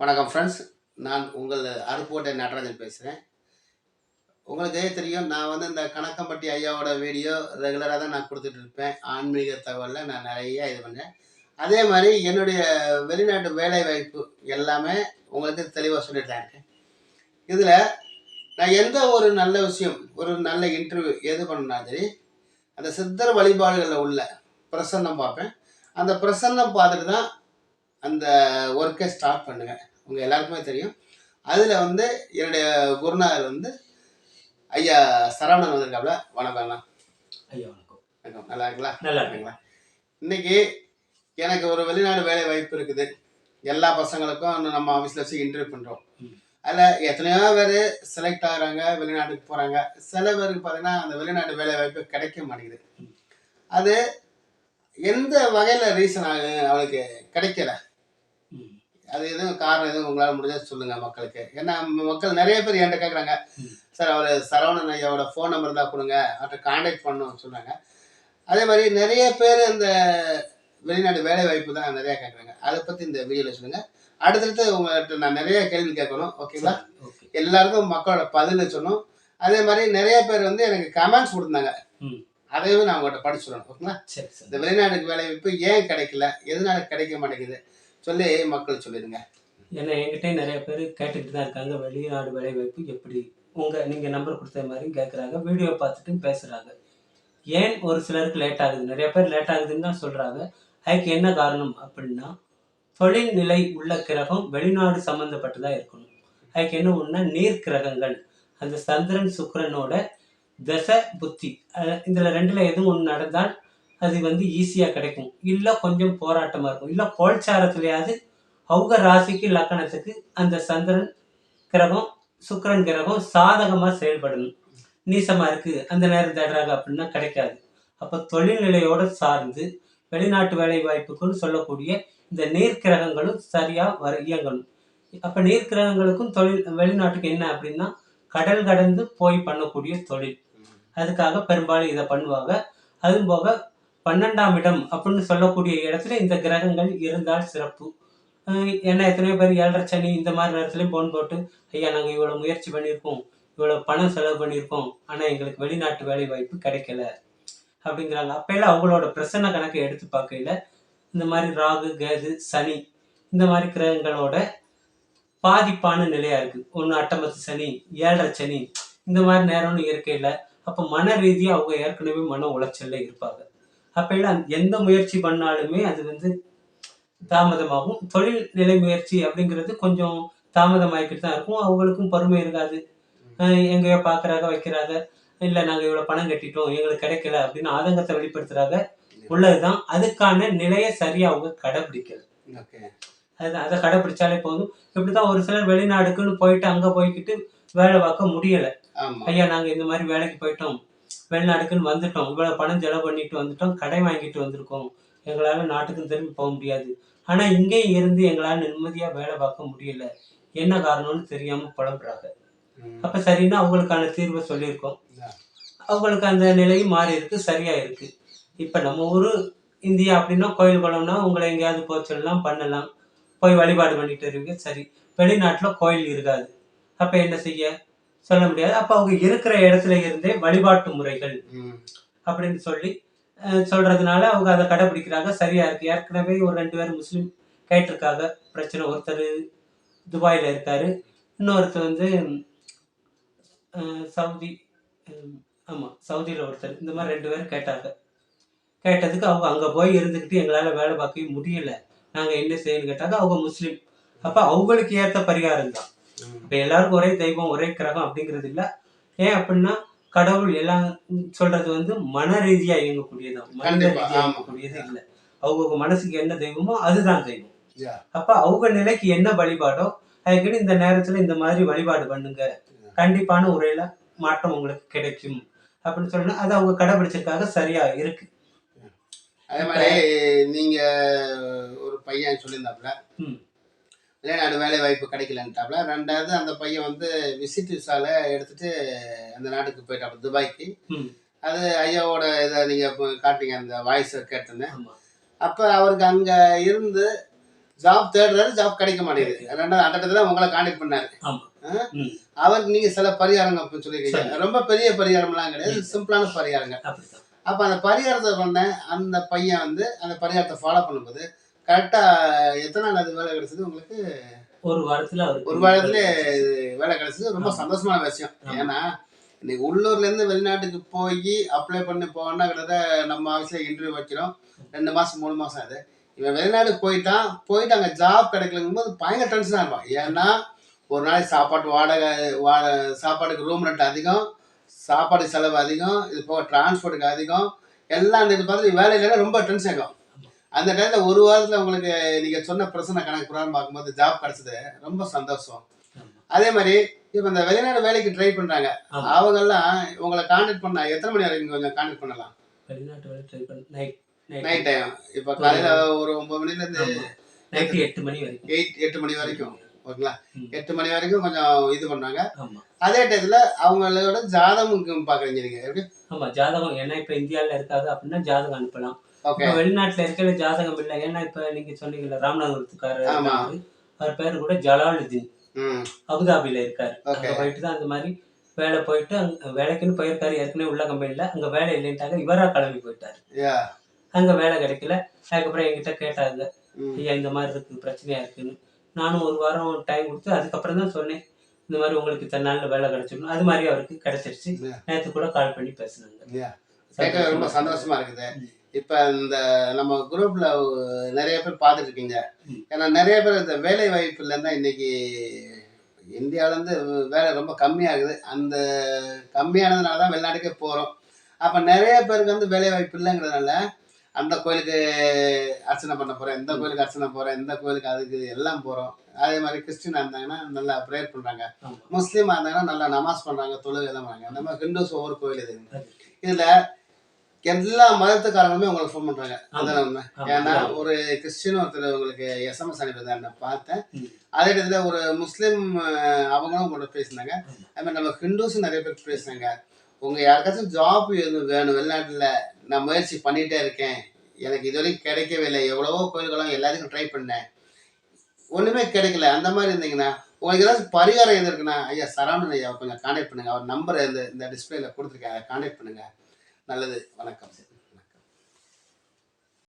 வணக்கம் ஃப்ரெண்ட்ஸ் நான் உங்கள் அருப்போட்டை நடராஜன் பேசுகிறேன் உங்களுக்கே தெரியும் நான் வந்து இந்த கணக்கம்பட்டி ஐயாவோட வீடியோ ரெகுலராக தான் நான் கொடுத்துட்டு இருப்பேன். ஆன்மீக தகவலில் நான் நிறைய இது பண்ணேன் அதே மாதிரி என்னுடைய வெளிநாட்டு வேலை வாய்ப்பு எல்லாமே உங்களுக்கு தெளிவாக சொல்லிட்டு தான் இருக்கேன். இதில் நான் எந்த ஒரு நல்ல விஷயம் ஒரு நல்ல இன்டர்வியூ எது பண்ணாலும் சரி அந்த சித்தர் வழிபாடுகளில் உள்ள பிரசன்னம் பார்ப்பேன். அந்த பிரசன்னம் பார்த்துட்டு தான் அந்த ஒர்க்கை ஸ்டார்ட் பண்ணுங்க. உங்கள் எல்லாருக்குமே தெரியும். அதில் வந்து என்னுடைய குருநாதர் வந்து ஐயா சரவணன் வந்திருக்காப்புல வணக்கம்ண்ணா ஐயா வணக்கம். வணக்கம். நல்லா இருக்குங்களா? நல்லா இருக்குங்களா? இன்னைக்கு எனக்கு ஒரு வெளிநாடு வேலை வாய்ப்பு இருக்குது. எல்லா பசங்களுக்கும் நம்ம ஆஃபீஸில் வச்சு இன்டர்வியூ பண்ணுறோம். அதில் எத்தனையோ பேர் செலக்ட் ஆகுறாங்க வெளிநாட்டுக்கு போகிறாங்க சில பேருக்கு பார்த்தீங்கன்னா அந்த வெளிநாட்டு வேலை வாய்ப்பு கிடைக்க மாட்டேங்குது. அது எந்த வகையில் ரீசன் ஆகு அவளுக்கு கிடைக்கல. அது எதுவும் காரணம் எதுவும் உங்களால் முடிஞ்சா சொல்லுங்க மக்களுக்கு. ஏன்னா மக்கள் நிறைய பேர் என்கிட்ட கேட்குறாங்க. சார் அவர் சரவணன் ஐயாவோட ஃபோன் நம்பர் தான் கொடுங்க. அவர்கிட்ட காண்டாக்ட் பண்ணணும்னு சொன்னாங்க. அதே மாதிரி நிறைய பேர் இந்த வெளிநாட்டு வேலை வாய்ப்பு தான் நிறைய கேட்குறாங்க அதை பற்றி இந்த வீடியோவில் சொல்லுங்க. அடுத்தடுத்து உங்கள்கிட்ட நான் நிறைய கேள்வி கேட்கணும். ஓகேங்களா ஓகே எல்லாருக்கும் மக்களோட பதில் சொல்லணும். அதே மாதிரி நிறைய பேர் வந்து எனக்கு கமெண்ட்ஸ் கொடுத்தாங்க. அதையும் நான் உங்கள்கிட்ட படிச்சு சொல்லணும். ஓகேங்களா சார் இந்த வெளிநாட்டுக்கு வேலை வாய்ப்பு ஏன் கிடைக்கல? எதனால கிடைக்க மாட்டேங்குது? சொல்லி மக்கள் சொல்லிடுங்க. ஏன்னா என்கிட்ட நிறைய பேர் கேட்டுக்கிட்டு தான் இருக்காங்க. வெளிநாடு வேலை வாய்ப்பு எப்படி? உங்க நீங்க நம்பர் கொடுத்த மாதிரி கேட்குறாங்க வீடியோ பார்த்துட்டு பேசுறாங்க. ஏன் ஒரு சிலருக்கு லேட் ஆகுது? நிறைய பேர் லேட் ஆகுதுன்னு தான் சொல்றாங்க. அதுக்கு என்ன காரணம் அப்படின்னா தொழில்நிலை உள்ள கிரகம் வெளிநாடு சம்மந்தப்பட்டதா இருக்கணும். அதுக்கு என்ன ஒன்று நீர் கிரகங்கள். அந்த சந்திரன் சுக்கரனோட தச புத்தி. இதில் ரெண்டில் எதுவும் ஒன்று நடந்தால் அது வந்து ஈஸியாக கிடைக்கும். இல்லை கொஞ்சம் போராட்டமாக இருக்கும். இல்லை கோல்சாரத்துலையாவது அவங்க ராசிக்கு லக்கணத்துக்கு அந்த சந்திரன் கிரகம் சுக்கரன் கிரகம் சாதகமாக செயல்படணும். நீசமாக இருக்குது அந்த நேரம் தேடுறாங்க அப்படின்னா கிடைக்காது. அப்போ தொழில்நிலையோடு சார்ந்து வெளிநாட்டு வேலை வாய்ப்புக்குன்னு சொல்லக்கூடிய இந்த நீர் கிரகங்களும் சரியாக வர இயங்கணும். அப்போ நீர் கிரகங்களுக்கும் தொழில் வெளிநாட்டுக்கு என்ன அப்படின்னா கடல் கடந்து போய் பண்ணக்கூடிய தொழில். அதுக்காக பெரும்பாலும் இதை பண்ணுவாங்க. அதுவும் போக பன்னெண்டாம் இடம் அப்படின்னு சொல்லக்கூடிய இடத்துல இந்த கிரகங்கள் இருந்தால் சிறப்பு. ஏன்னா எத்தனையோ பேர் ஏழரை சனி இந்த மாதிரி நேரத்துலையும் போன் போட்டு ஐயா நாங்கள் இவ்வளோ முயற்சி பண்ணியிருக்கோம். இவ்வளோ பணம் செலவு பண்ணியிருக்கோம். ஆனால் எங்களுக்கு வெளிநாட்டு வேலை வாய்ப்பு கிடைக்கல. அப்படிங்கிறாங்க. அப்பையில அவங்களோட பிரசன்ன கணக்கை எடுத்து பார்க்கையில இந்த மாதிரி ராகு கேது சனி இந்த மாதிரி கிரகங்களோட பாதிப்பான நிலையா இருக்கு. ஒன்று அட்டம்பத்து சனி ஏழரை சனி இந்த மாதிரி நேரம்னு இயற்கையில் அப்போ மன ரீதியாக அவங்க ஏற்கனவே மன உளைச்சல்ல இருப்பாங்க. அப்பையில அந்த- எந்த முயற்சி பண்ணாலுமே அது வந்து தாமதமாகும். தொழில் நிலை முயற்சி அப்படிங்கிறது கொஞ்சம் தாமதமாகிக்கிட்டு தான் இருக்கும். அவங்களுக்கும் பொறுமை இருக்காது. எங்கேயோ பார்க்கறாங்க வைக்கிறாங்க இல்லை நாங்கள் இவ்வளோ பணம் கட்டிட்டோம் எங்களுக்கு கிடைக்கல அப்படின்னு ஆதங்கத்தை வெளிப்படுத்துறாங்க உள்ளதுதான். அதுக்கான நிலையை சரியா அவங்க கடைபிடிக்கல. அதுதான் அதை கடைபிடிச்சாலே போதும். இப்படிதான் ஒரு சிலர் வெளிநாடுக்குன்னு போயிட்டு அங்க போய்கிட்டு வேலை பார்க்க முடியல. ஐயா நாங்க இந்த மாதிரி வேலைக்கு போயிட்டோம். வெளிநாடுக்குன்னு வந்துட்டோம். இவ்வளவு பணம் செலவு பண்ணிட்டு வந்துட்டோம். கடை வாங்கிட்டு வந்திருக்கோம். எங்களால நாட்டுக்கும் திரும்பி போக முடியாது. ஆனா இங்கே இருந்து எங்களால நிம்மதியா வேலை பார்க்க முடியல. என்ன காரணம்னு தெரியாம புலம்புறாங்க. அப்ப சரின்னா அவங்களுக்கான தீர்வை சொல்லியிருக்கோம். அவங்களுக்கு அந்த நிலையும் மாறி இருக்கு சரியா இருக்கு. இப்ப நம்ம ஊரு இந்தியா அப்படின்னா கோயில் குளம்னா உங்களை எங்கேயாவது போக சொல்லலாம் பண்ணலாம். போய் வழிபாடு பண்ணிட்டு வருவீங்க சரி. வெளிநாட்டுல கோயில் இருக்காது. அப்ப என்ன செய்ய? சொல்ல முடியாது. அப்ப அவங்க இருக்கிற இடத்துல இருந்தே வழிபாட்டு முறைகள். அப்படின்னு சொல்லி சொல்றதுனால அவங்க அதை கடைபிடிக்கிறாங்க. சரியா இருக்கு. ஏற்கனவே ஒரு ரெண்டு பேர் முஸ்லீம் கேட்டிருக்காங்க. பிரச்சனை ஒருத்தர் துபாயில இருக்காரு. இன்னொருத்தர் வந்து சவுதி உம், ஆமா சவுதியில ஒருத்தர். இந்த மாதிரி ரெண்டு பேர் கேட்டாங்க. கேட்டதுக்கு அவங்க அங்க போய் இருந்துக்கிட்டு எங்களால வேலை பார்க்கவே முடியல. நாங்க என்ன செய்யணும்னு கேட்டாங்க. அவங்க முஸ்லீம். அப்ப அவங்களுக்கு ஏத்த பரிகாரம் தான். இப்ப எல்லாருக்கும் ஒரே தெய்வம் ஒரே கிரகம் அப்படிங்கிறது இல்ல. ஏன் அப்படின்னா கடவுள் எல்லாம் சொல்றது வந்து மன ரீதியா இயங்கக்கூடியதான் மனித கண்டிப்பா, ரீதியா ஆமா. இயங்கக்கூடியது இல்ல. அவங்க மனசுக்கு என்ன தெய்வமோ அதுதான் தெய்வம். அப்ப அவங்க நிலைக்கு என்ன வழிபாடோ அதுக்குன்னு இந்த நேரத்துல இந்த மாதிரி வழிபாடு பண்ணுங்க. கண்டிப்பான முறையில மாற்றம் உங்களுக்கு கிடைக்கும். அப்படின்னு சொன்னா அது அவங்க கடைபிடிச்சிருக்காக சரியா இருக்கு. அதே மாதிரி நீங்க ஒரு பையன் சொல்லியிருந்தாப்புல ம். வெளிநாடு வேலை வாய்ப்பு கிடைக்கலன்ட்டாப்புல ரெண்டாவது அந்த பையன் வந்து விசிட் விசால எடுத்துட்டு அந்த நாட்டுக்கு போயிட்டாப்புல துபாய்க்கு. அது ஐயாவோட இதை நீங்க இப்போ காட்டிங்க அந்த வாய்ஸை கேட்டிருந்தேன் அப்போ அவருக்கு அங்க இருந்து ஜாப் தேடுறாரு ஜாப் கிடைக்க மாட்டேங்குது. ரெண்டாவது அந்த இடத்துல உங்களை கான்டாக்ட் பண்ணாரு. அவருக்கு நீங்க சில பரிகாரங்கள் அப்படின்னு சொல்லியிருக்கீங்க. ரொம்ப பெரிய பரிகாரம்லாம் கிடையாது சிம்பிளான பரிகாரங்கள். அப்ப அந்த பரிகாரத்தை பண்ண அந்த பையன் வந்து அந்த பரிகாரத்தை ஃபாலோ பண்ணும்போது கரெக்டா எத்தனை நாள் அது வேலை கிடைச்சது உங்களுக்கு? ஒரு வாரத்துல ஒரு வாரத்திலே வேலை கிடைச்சது. ரொம்ப சந்தோஷமான விஷயம். ஏன்னா இன்னைக்கு உள்ளூர்ல இருந்து வெளிநாட்டுக்கு போய் அப்ளை பண்ணி போனா கிட்டத்தட்ட நம்ம ஆஃபீஸ்ல இன்டர்வியூ வைக்கிறோம். ரெண்டு மாசம் மூணு மாசம் அது இவன் வெளிநாடு போயிட்டான். போயிட்டு அங்க ஜாப் கிடைக்கலங்கும் போது பயங்கர டென்ஷனா இருப்பான். ஏன்னா ஒரு நாளைக்கு சாப்பாட்டு வாடகை வா சாப்பாட்டுக்கு ரூம் ரெண்ட் அதிகம் சாப்பாடு செலவு அதிகம் இது போக டிரான்ஸ்போர்ட்டுக்கு அதிகம். எல்லாம் இது பார்த்து வேலை இல்லைன்னா ரொம்ப டென்ஷன் ஆகும் அந்த டயத்தில் ஒரு வாரத்தில் உங்களுக்கு நீங்கள் சொன்ன பிரச்சனை கணக்கு புறான்னு பார்க்கும்போது ஜாப் கிடைச்சது. ரொம்ப சந்தோஷம். அதே மாதிரி இப்போ இந்த வெளிநாடு வேலைக்கு ட்ரை பண்ணுறாங்க ஆமா. அவங்கெல்லாம் உங்களை கான்டாக்ட் பண்ண எத்தனை மணி வரைக்கும் கொஞ்சம் கான்டாக்ட் பண்ணலாம்? வெளிநாட்டு வேலை ட்ரை பண்ண நைட் நைட் டைம் இப்போ காலையில் ஒரு ஒன்பது மணிலேருந்து நைட்டு எட்டு மணி வரைக்கும். எயிட் எட்டு மணி வரைக்கும். ஓகேங்களா. எட்டு மணி வரைக்கும் கொஞ்சம் இது பண்ணாங்க அதே டயத்தில் அவங்களோட ஜாதகம் பார்க்குறீங்க நீங்கள் எப்படி? ஆமா ஜாதகம். ஏன்னா இப்ப இந்தியால இருக்காது அப்படின்னா ஜாதகம் அனுப்பலாம். வெளிநாட்டுல இருக்கிற ஜாதகம் இல்லை. ஏன்னா இப்ப நீங்க சொன்னீங்கல்ல. இருக்காரு. அவர் பேரு கூட ஜலாலுதீன். அபுதாபில இருக்காரு. அங்க போயிட்டு தான் அந்த மாதிரி வேலை போயிட்டு அங்க வேலைக்குன்னு போயிருக்காரு. ஏற்கனவே உள்ள கம்பெனில அங்க வேலை இல்லைன்ட்டாங்க. இவரா கிளம்பி போயிட்டாரு. அங்க வேலை கிடைக்கல. அதுக்கப்புறம் என்கிட்ட கேட்டாங்க. ஐயா இந்த மாதிரி இருக்கு பிரச்சனையா இருக்குன்னு. நானும் ஒரு வாரம் டைம் கொடுத்து அதுக்கப்புறம் தான் சொன்னேன். இந்த மாதிரி உங்களுக்கு இத்தனை நாள்ல வேலை கிடைச்சிடணும் அது மாதிரி அவருக்கு கிடைச்சிருச்சு. நேற்று கூட கால் பண்ணி பேசினாங்க. ரொம்ப சந்தோஷமா இருக்குது. இப்ப இந்த நம்ம குரூப்ல நிறைய பேர் ம். ஏன்னா நிறைய பேர் இந்த வேலை வாய்ப்புல இருந்தா இன்னைக்கு இந்தியாவில இருந்து வேலை ரொம்ப கம்மியாகுது. அந்த கம்மியானதுனால தான் வெளிநாட்டுக்கே போறோம். அப்ப நிறைய பேருக்கு வந்து வேலை வாய்ப்பு இல்லைங்கிறதுனால அந்த கோயிலுக்கு அர்ச்சனை பண்ண போறேன் இந்த கோயிலுக்கு அர்ச்சனை போறேன் இந்த கோயிலுக்கு அதுக்கு எல்லாம் போறோம். அதே மாதிரி கிறிஸ்டினா இருந்தாங்கன்னா நல்லா ப்ரேயர் பண்றாங்க. ஆமா. முஸ்லீமா இருந்தாங்கன்னா நல்லா நமாஸ் பண்றாங்க தொழுகை எல்லாம் பண்றாங்க. அந்த மாதிரி ஹிந்துஸ் ஒவ்வொரு கோயில் இது. இதுல எல்லா மதத்துக்காரங்களுமே உங்களுக்கு ஃபோன் பண்றாங்க. அதான் உண்மை. ஏன்னா ஒரு கிறிஸ்டின் ஒருத்தர் உங்களுக்கு எஸ்எம்எஸ் அனுப்பியிருந்தார் நான் பார்த்தேன். அதே இடத்துல ஒரு முஸ்லீம் அவங்களும் உங்களோட பேசினாங்க. அது மாதிரி நம்ம ஹிந்துஸும் நிறைய பேர் பேசினாங்க. உங்க யாருக்காச்சும் ஜாப் எதுவும் வேணும் வெளிநாட்டுல நான் முயற்சி பண்ணிட்டே இருக்கேன். எனக்கு இது வரைக்கும் கிடைக்கவே இல்லை. எவ்வளவோ கோயில்களும் எல்லாத்துக்கும் ட்ரை பண்ணேன். ஒண்ணுமே கிடைக்கல. அந்த மாதிரி இருந்தீங்கன்னா உங்களுக்கு ஏதாச்சும் பரிகாரம் எது இருக்குன்னா ஐயா சரவணன் ஐயா கொஞ்சம் கான்டாக்ட் பண்ணுங்க. அவர் நம்பர் இந்த இந்த டிஸ்பிளேல கொடுத்துருக்கேன். அதை கான்டாக்ட் பண்ணுங்க. நல்லது. வணக்கம்